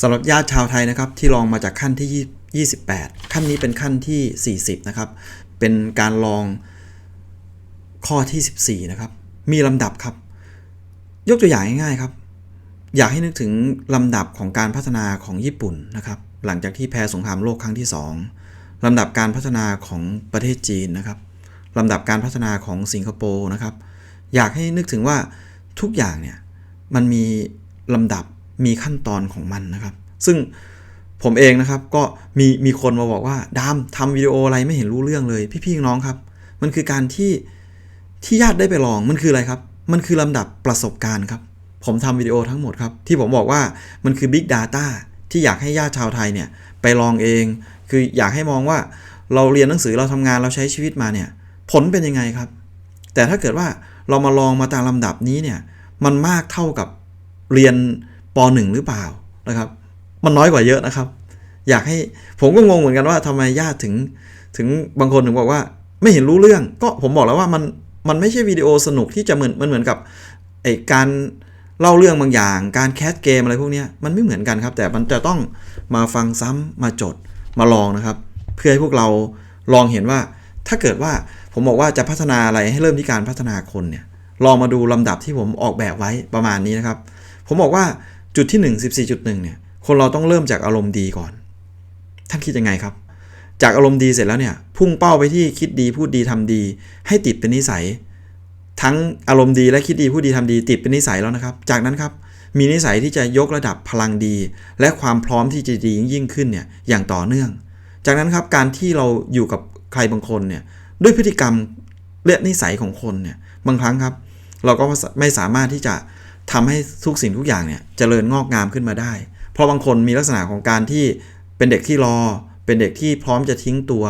สำหรับญาติชาวไทยนะครับที่ลองมาจากขั้นที่ 28 ขั้นนี้เป็นขั้นที่ 40 นะครับ เป็นการลองข้อที่ 14 นะครับ มีลำดับครับ ยกตัวอย่างง่ายๆครับ อยากให้นึกถึงลำดับของการพัฒนาของญี่ปุ่นนะครับ หลังจากที่แพ้สงครามโลกครั้งที่ 2ลำดับการพัฒนาของประเทศจีนนะครับลำดับการพัฒนาของสิงคโปร์นะครับ อยากให้นึกถึงว่าทุกอย่างเนี่ยมันมีลำดับมีขั้นตอนของมันนะครับ ซึ่งผมเองนะครับก็มีมีคนมาบอกว่าดามทำวิดีโออะไรไม่เห็นรู้เรื่องเลย พี่ๆน้องครับ มันคือการที่ที่ญาติได้ไปลองมันคืออะไรครับ มันคือลำดับประสบการณ์ครับผมทำวิดีโอทั้งหมดครับ ที่ผมบอกว่ามันคือ Big Data ที่อยากให้ญาติชาวไทยเนี่ยไปลองเอง คืออยากให้มองว่าเราเรียนหนังสือเราทำงานเราใช้ชีวิตมาเนี่ยผลเป็นยังไงครับ แต่ถ้าเกิดว่าเรามาลองมาตามลำดับนี้เนี่ยมันมากเท่ากับเรียนป .1 หรือเปล่านะครับ มันน้อยกว่าเยอะนะครับ อยากให้ผมก็งงเหมือนกันว่าทำไมญาติถึงถึงบางคนถึงบอกว่า ไม่เห็นรู้เรื่อง ก็ผมบอกแล้วว่ามันมันไม่ใช่วิดีโอสนุกที่จะเหมือนมันเหมือนกับไอการเล่าเรื่องบางอย่าง การแคสเกมอะไรพวกนี้มันไม่เหมือนกันครับ แต่มันจะต้องมาฟังซ้ำมาจดมาลองนะครับ เพื่อให้พวกเราลองเห็นว่าถ้าเกิดว่าผมบอกว่าจะพัฒนาอะไรให้เริ่มที่การพัฒนาคนเนี่ยลองมาดูลำดับที่ผมออกแบบไว้ประมาณนี้นะครับ ผมบอกว่าจุดที่ 1 14.1 เนี่ย คนเราต้องเริ่มจากอารมณ์ดีก่อน ท่านคิดยังไงครับ จากอารมณ์ดีเสร็จแล้วเนี่ย พุ่งเป้าไปที่คิดดีพูดดีทำดี ให้ติดเป็นนิสัย ทั้งอารมณ์ดีและคิดดีพูดดีทำดี ติดเป็นนิสัยแล้วนะครับ จากนั้นครับมีนิสัยที่จะยกระดับพลังดี และความพร้อมที่จะดียิ่งขึ้นเนี่ยอย่างต่อเนื่อง จากนั้นครับการที่เราอยู่กับใครบางคนเนี่ยด้วยพฤติกรรมและนิสัยของคนเนี่ยบางครั้งครับ เราก็ไม่สามารถที่จะทำให้ทุกสิ่งทุกอย่างเนี่ยเจริญงอกงามขึ้นมาได้ เพราะบางคนมีลักษณะของการที่เป็นเด็กที่รอ เป็นเด็กที่พร้อมจะทิ้งตัว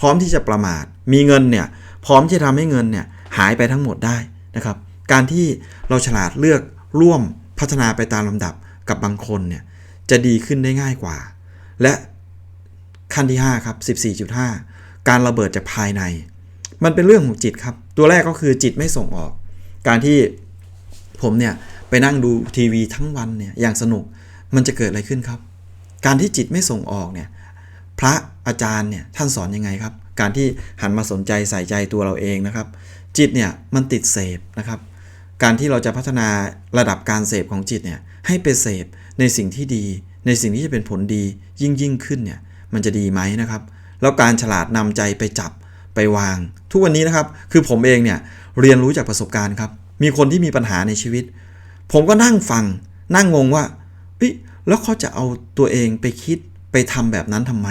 พร้อมที่จะประมาท มีเงินเนี่ยพร้อมที่จะทำให้เงินเนี่ยหายไปทั้งหมดได้นะครับ การที่เราฉลาดเลือกร่วมพัฒนาไปตามลำดับกับบางคนเนี่ยจะดีขึ้นได้ง่ายกว่า และขั้นที่5ครับ14.5 การระเบิดจากภายใน มันเป็นเรื่องของจิตครับ ตัวแรกก็คือจิตไม่ส่งออก การที่ผมเนี่ยไปนั่งดูทีวีทั้งวันเนี่ยอย่างสนุก มันจะเกิดอะไรขึ้นครับ การที่จิตไม่ส่งออกเนี่ยพระอาจารย์เนี่ยท่านสอนยังไงครับ การที่หันมาสนใจใส่ใจตัวเราเองนะครับ จิตเนี่ยมันติดเสพนะครับ การที่เราจะพัฒนาระดับการเสพของจิตเนี่ยให้ไปเสพในสิ่งที่ดี ในสิ่งที่จะเป็นผลดียิ่งยิ่งขึ้นเนี่ยมันจะดีไหมนะครับ แล้วการฉลาดนำใจไปจับไปวาง ทุกวันนี้นะครับ คือผมเองเนี่ยเรียนรู้จากประสบการณ์ครับ มีคนที่มีปัญหาในชีวิต ผมก็นั่งฟัง นั่งงงว่า เฮ้ยแล้วเขาจะเอาตัวเองไปคิดไปทำแบบนั้นทำไม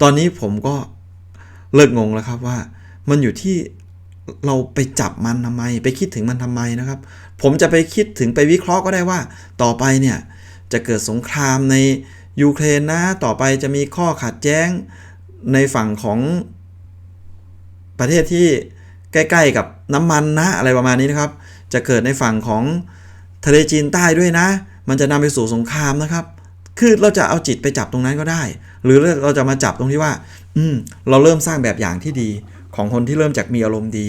ตอนนี้ผมก็เลิกงงแล้วครับว่า มันอยู่ที่เราไปจับมันทำไม ไปคิดถึงมันทำไมนะครับ ผมจะไปคิดถึงไปวิเคราะห์ก็ได้ว่า ต่อไปเนี่ยจะเกิดสงครามในยูเครนนะ ต่อไปจะมีข้อขัดแย้งในฝั่งของประเทศที่ใกล้ ๆ กับน้ำมันนะอะไรประมาณนี้นะครับ จะเกิดในฝั่งของ ทะเลจีนใต้ด้วยนะ มันจะนำไปสู่สงครามนะครับ คือเราจะเอาจิตไปจับตรงนั้นก็ได้ หรือเราจะมาจับตรงที่ว่า อืม เราเริ่มสร้างแบบอย่างที่ดี ของคนที่เริ่มจากมีอารมณ์ดี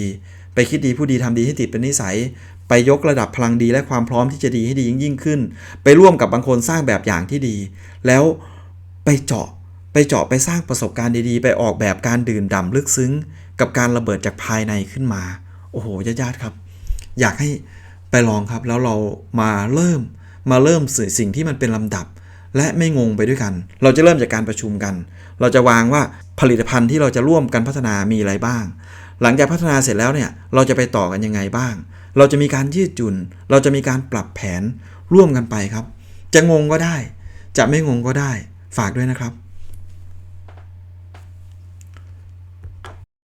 ไปคิดดีผู้ดีทำดีให้ติดเป็นนิสัย ไปยกระดับพลังดีและความพร้อมที่จะดีให้ดียิ่งยิ่งขึ้น ไปร่วมกับบางคนสร้างแบบอย่างที่ดี แล้วไปเจาะไปเจาะไปสร้างประสบการณ์ดีๆ ไปออกแบบการดื่มด่ำลึกซึ้ง กับการระเบิดจากภายในขึ้นมา โอ้โหญาติๆครับ อยากให้ ไปลองครับ แล้วเรามาเริ่มมาเริ่มสื่อสิ่งที่มันเป็นลำดับ และไม่งงไปด้วยกัน เราจะเริ่มจากการประชุมกัน เราจะวางว่าผลิตภัณฑ์ที่เราจะร่วมกันพัฒนามีอะไรบ้าง หลังจากพัฒนาเสร็จแล้วเนี่ยเราจะไปต่อกันยังไงบ้าง เราจะมีการยืดหยุ่นเราจะมีการปรับแผนร่วมกันไปครับ จะงงก็ได้ จะไม่งงก็ได้ ฝากด้วยนะครับ